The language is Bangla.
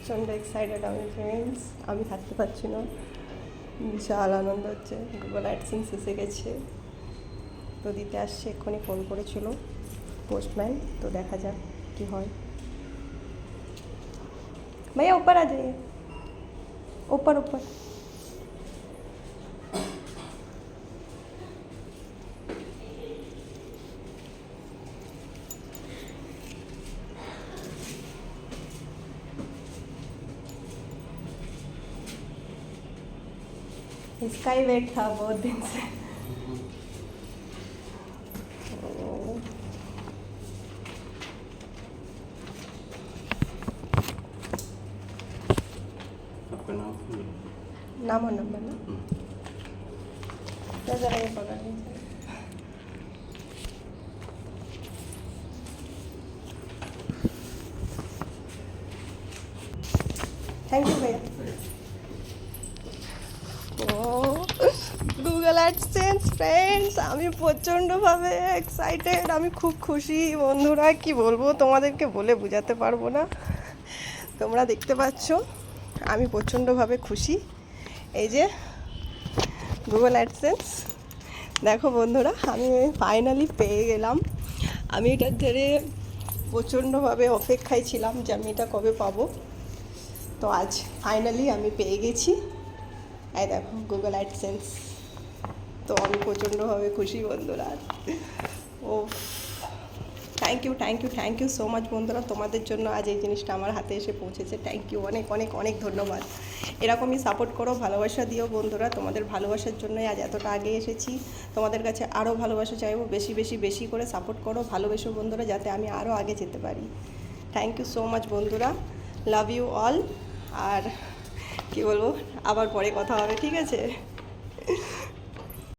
প্রচণ্ড এক্সাইটেড আমি ফ্রেন্ডস আমি থাকতে পারছি না। বিশাল আনন্দ হচ্ছে। গুগল অ্যাডসেন্স এসে গেছে। তো দিতে আসছে, এক্ষুনি ফোন করেছিল পোস্টম্যান তো দেখা যাক কি হয়। ভাইয়া, ওপার আজ ওপার ওপার। इसका ही वेट था बहुत दिन से। नाम नाम और नंबर ना? तो जरा ये पकड़ लीजिए थैंक यू भैया। গুগল অ্যাডসেন্স ফ্রেন্ডস আমি প্রচণ্ডভাবে এক্সাইটেড আমি খুব খুশি। বন্ধুরা, কি বলব? তোমাদেরকে বলে বোঝাতে পারব না। তোমরা দেখতে পাচ্ছ, আমি প্রচণ্ডভাবে খুশি। এই যে গুগল অ্যাডসেন্স দেখো বন্ধুরা, আমি ফাইনালি পেয়ে গেলাম। আমি এটার ধরে প্রচণ্ডভাবে অপেক্ষায় ছিলাম যে আমি এটা কবে পাবো। তো আজ ফাইনালি আমি পেয়ে গেছি। এই দেখো গুগল অ্যাডসেন্স তো আমি প্রচণ্ডভাবে খুশি, বন্ধুরা। ও thank you thank you thank you so much বন্ধুরা। তোমাদের জন্য আজ এই জিনিসটা আমার হাতে এসে পৌঁছেছে। থ্যাংক ইউ অনেক অনেক অনেক ধন্যবাদ। এরকমই সাপোর্ট করো, ভালোবাসা দিও, বন্ধুরা। তোমাদের ভালোবাসার জন্যই আজ এতটা আগে এসেছি। তোমাদের কাছে আরও ভালোবাসা চাইব, বেশি বেশি বেশি করে সাপোর্ট করো, ভালোবেসো, বন্ধুরা, যাতে আমি আরও আগে যেতে পারি। থ্যাংক ইউ সো মাচ বন্ধুরা। লাভ ইউ অল আর কি বলব? আবার পরে কথা হবে ঠিক আছে?